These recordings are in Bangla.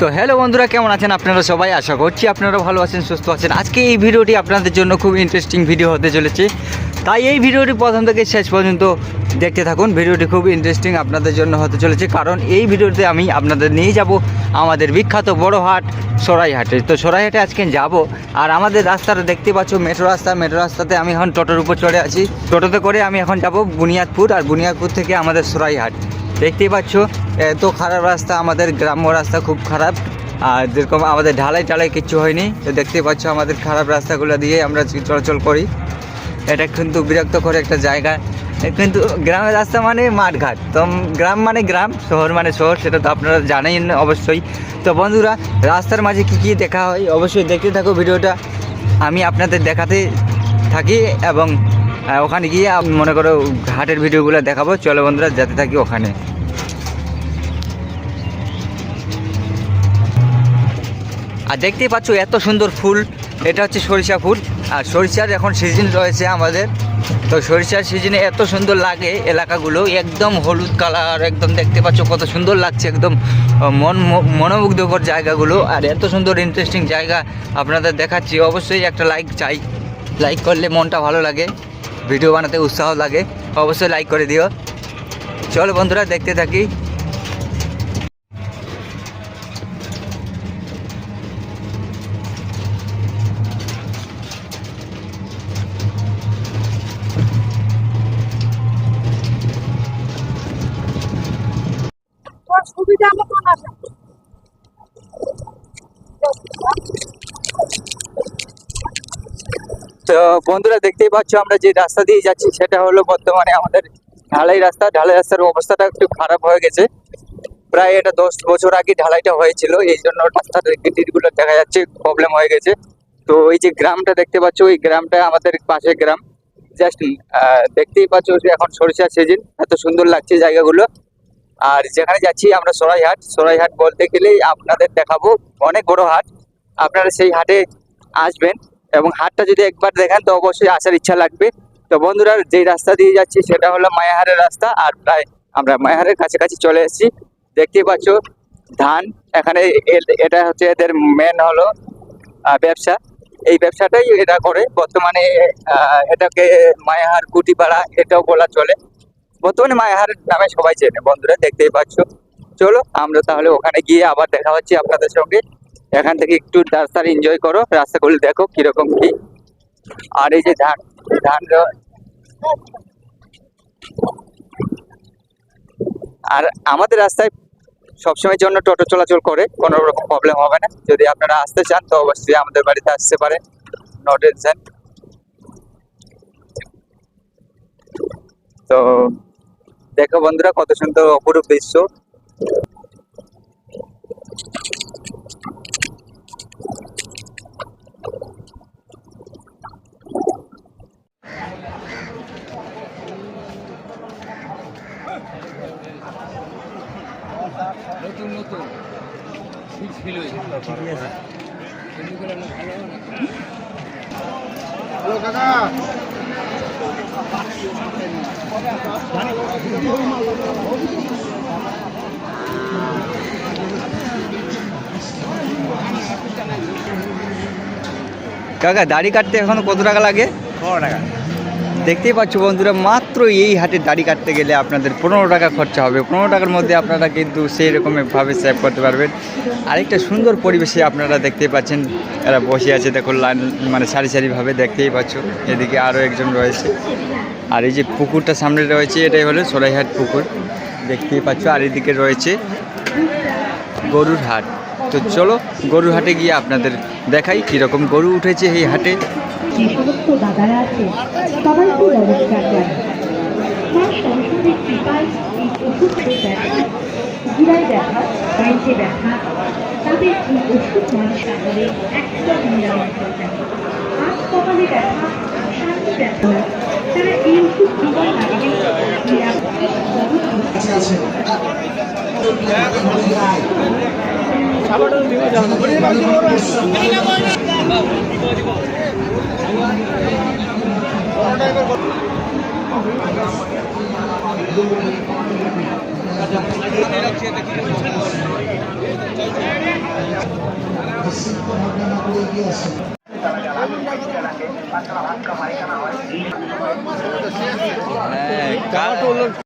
তো হ্যালো বন্ধুরা, কেমন আছেন আপনারা সবাই? আশা করছি আপনারা ভালো আছেন, সুস্থ আছেন। আজকে এই ভিডিওটি আপনাদের জন্য খুব ইন্টারেস্টিং ভিডিও হতে চলেছে। তাই এই ভিডিওটি প্রথম থেকে শেষ পর্যন্ত দেখতে থাকুন। ভিডিওটি খুব ইন্টারেস্টিং আপনাদের জন্য হতে চলেছে, কারণ এই ভিডিওতে আমি আপনাদের নিয়ে যাব আমাদের বিখ্যাত বড় হাট সরাইহাটে। তো সরাইহাটে আজকে যাব, আর আমাদের রাস্তাটা দেখতে পাচ্ছ মেট্রো রাস্তা। মেট্রো রাস্তাতে আমি এখন টোটোর উপর চড়ে আছি। টোটোতে করে আমি এখন যাব বুনিয়াদপুর, আর বুনিয়াদপুর থেকে আমাদের সরাইহাট। দেখতেই পাচ্ছ এত খারাপ রাস্তা, আমাদের গ্রাম্য রাস্তা খুব খারাপ। আর যেরকম আমাদের ঢালাই টালাই কিচ্ছু হয়নি, তো দেখতেই পাচ্ছ আমাদের খারাপ রাস্তাগুলো দিয়ে আমরা চলাচল করি। এটা কিন্তু বিরক্ত করে একটা জায়গা। কিন্তু গ্রামের রাস্তা মানে মাঠঘাট। তো গ্রাম মানে গ্রাম, শহর মানে শহর, সেটা তো আপনারা জানেন অবশ্যই। তো বন্ধুরা, রাস্তার মাঝে কী কী দেখা হয় অবশ্যই দেখতে থাকো ভিডিওটা। আমি আপনাদের দেখাতে থাকি এবং ওখানে গিয়ে মনে করো ঘাটের ভিডিওগুলো দেখাবো। চলো বন্ধুরা, যেতে থাকি ওখানে। আর দেখতেই পাচ্ছ এত সুন্দর ফুল। এটা হচ্ছে সরিষা ফুল। আর সরিষার এখন সিজন রয়েছে আমাদের। তো সরিষার সিজনে এত সুন্দর লাগে এলাকাগুলো। একদম হলুদ কালার একদম দেখতে পাচ্ছ কত সুন্দর লাগছে একদম মন মনোমুগ্ধকর জায়গাগুলো। আর এত সুন্দর ইন্টারেস্টিং জায়গা আপনাদের দেখাচ্ছি। অবশ্যই একটা লাইক চাই। লাইক করলে মনটা ভালো লাগে। ভিডিও বানাতে উৎসাহ লাগে। অবশ্যই লাইক করে দিও। চলো বন্ধুরা, দেখতে থাকি। তো বন্ধুরা দেখতেই পাচ্ছ আমরা যে রাস্তা দিয়ে যাচ্ছি, সেটা হলো বর্তমানে আমাদের ঢালাই রাস্তা। ঢালাই রাস্তার অবস্থাটা একটু খারাপ হয়ে গেছে। প্রায় এটা দশ বছর আগে ঢালাইটা হয়েছিল, এই জন্য রাস্তার গিটিগুলো দেখা যাচ্ছে প্রবলেম হয়ে গেছে। তো এই যে গ্রামটা দেখতে পাচ্ছ ওই গ্রামটা আমাদের পাশে গ্রাম। জাস্ট দেখতেই পাচ্ছ যে এখন সরিষা সিজন এত সুন্দর লাগছে জায়গাগুলো। আর যেখানে যাচ্ছি আমরা সরাইহাট সরাইহাট বলতে গেলেই আপনাদের দেখাবো অনেক বড় হাট। আপনারা সেই হাটে আসবেন এবং হাটটা যদি একবার দেখেন তো অবশ্যই আসার ইচ্ছা লাগবে। তো বন্ধুরা, যেই রাস্তা দিয়ে যাচ্ছি সেটা হলো মায়াহারের রাস্তা আর প্রায় আমরা মায়াহারের কাছাকাছি চলে এসেছি। দেখতে পাচ্ছ ধান, এখানে এটা হচ্ছে এদের মেন হলো ব্যবসা। এই ব্যবসাটাই এটা করে। বর্তমানে এটাকে মায়াহার কুটিপাড়া এটাও বলা চলে। বর্তমানে মায়াহার নামে সবাই চেনে। বন্ধুরা, দেখতেই পাচ্ছ। চলো, আমরা তাহলে ওখানে গিয়ে আবার দেখা হচ্ছে আপনাদের সঙ্গে। এখান থেকে একটু রাস্তার এনজয় করো। রাস্তাগুলো দেখো কীরকম কি। আর এই যে ধান ধান আর আমাদের রাস্তায় সবসময়ের জন্য টোটো চলাচল করে, কোনো রকম প্রবলেম হবে না। যদি আপনারা আসতে চান, তো অবশ্যই আমাদের বাড়িতে আসতে পারেন। নো টেনশন তো দেখো বন্ধুরা কত সুন্দর অপরূপ দৃশ্য। নতুন নতুন। হ্যালো কাকা কাকা দাড়ি কাটতে এখন কত টাকা লাগে? ছ টাকা। দেখতেই পাচ্ছ বন্ধুরা, মাত্র এই হাটে দাড়ি কাটতে গেলে আপনাদের পনেরো টাকা খরচা হবে। পনেরো টাকার মধ্যে আপনারা কিন্তু সেই রকমভাবে সেভ করতে পারবেন। আরেকটা সুন্দর পরিবেশে আপনারা দেখতেই পাচ্ছেন, এরা বসে আছে, দেখো লাইন মানে সারি সারিভাবে দেখতেই পাচ্ছ। এদিকে আরও একজন রয়েছে। আর এই যে পুকুরটা সামনে রয়েছে, এটাই হলো সরাইহাট পুকুর। দেখতেই পাচ্ছ, আর এদিকে রয়েছে গরুর হাট। তো চলো, গরুর হাটে গিয়ে আপনাদের দেখাই কীরকম গরু উঠেছে এই হাটে। যে সমস্ত দাদারা আছে সবাইকে নমস্কার জানাই মা সরস্বতীর কৃপায় এই ওষুধ ব্যথা গিরায় ব্যথা, বাড়িতে ব্যথা, তাদের এই ওষুধ মানুষ সাগরে একদম নিরাময় করে হাত কপালে ব্যথা শান্তি ব্যথা, তারা এই ওষুধ জীবন হ্যাঁ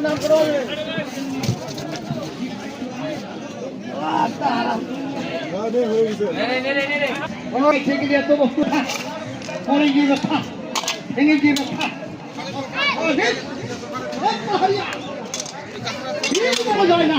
নাম করো থেকে যে এত বস্তু। ব্যথা ভেঙে শুয়ে আছে দেখো না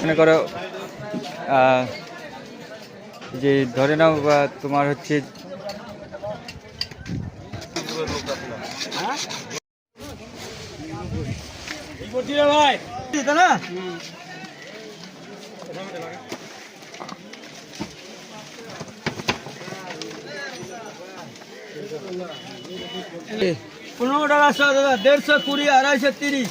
মনে করো যে ধরে নাও তোমার হচ্ছে পনেরো টাকা শো দাদা দেড়শো কুড়ি আড়াইশো তিরিশ।